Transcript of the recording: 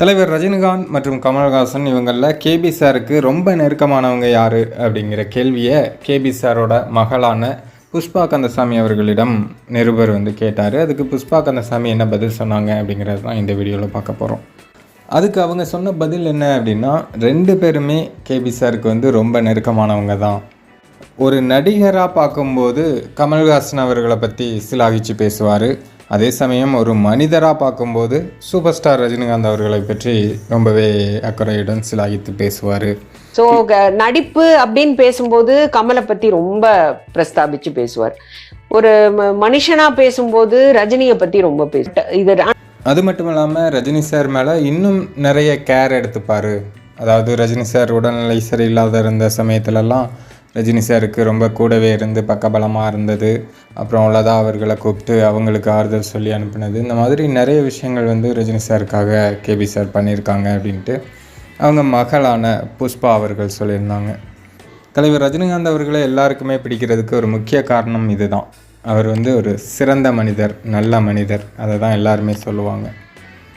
தலைவர் ரஜினிகாந்த் மற்றும் கமல்ஹாசன் இவங்களில் கேபி சாருக்கு ரொம்ப நெருக்கமானவங்க யார் அப்படிங்கிற கேள்வியை கேபி சாரோட மகளான புஷ்பா கந்தசாமி அவர்களிடம் நிருபர் வந்து கேட்டார். அதுக்கு புஷ்பா கந்தசாமி என்ன பதில் சொன்னாங்க அப்படிங்கிறது தான் இந்த வீடியோவில் பார்க்க போகிறோம் அதுக்கு அவங்க சொன்ன பதில் என்ன அப்படின்னா ரெண்டு பேருமே கேபி சாருக்கு வந்து ரொம்ப நெருக்கமானவங்க தான். ஒரு நடிகராக பார்க்கும்போது கமல்ஹாசன் அவர்களை பற்றி சிலாகிச்சு பேசுவார். அதே சமயம் ஒரு மனிதராக பார்க்கும்போது சூப்பர் ஸ்டார் ரஜினிகாந்த் அவர்களை பற்றி ரொம்பவே அக்கறையுடன் சிலாகித்து பேசுவார். ஸோ நடிப்பு அப்படின்னு பேசும்போது கமலை பத்தி ரொம்ப பிரஸ்தாபிச்சு பேசுவார். ஒரு ம- மனுஷனா பேசும்போது ரஜினியை பத்தி ரொம்ப பேச இது அது மட்டும் இல்லாமல் ரஜினி சார் மேலே இன்னும் நிறைய கேர் எடுத்துப்பார். அதாவது ரஜினி சார் உடல்நிலை சரியில்லாத இருந்த சமயத்துலலாம் ரஜினி சாருக்கு ரொம்ப கூடவே இருந்து பக்கபலமாக இருந்தது. அப்புறம் லதா அவர்களை கூப்பிட்டு அவங்களுக்கு ஆறுதல் சொல்லி அனுப்புனது. இந்த மாதிரி நிறைய விஷயங்கள் வந்து ரஜினி சாருக்காக கேபி சார் பண்ணியிருக்காங்க அப்படின்ட்டு அவங்க மகளான புஷ்பா அவர்கள் சொல்லியிருந்தாங்க. தலைவர் ரஜினிகாந்த் அவர்களை எல்லாருக்குமே பிடிக்கிறதுக்கு ஒரு முக்கிய காரணம் இதுதான். அவர் வந்து ஒரு சிறந்த மனிதர் நல்ல மனிதர். அதை தான் எல்லாருமே சொல்லுவாங்க.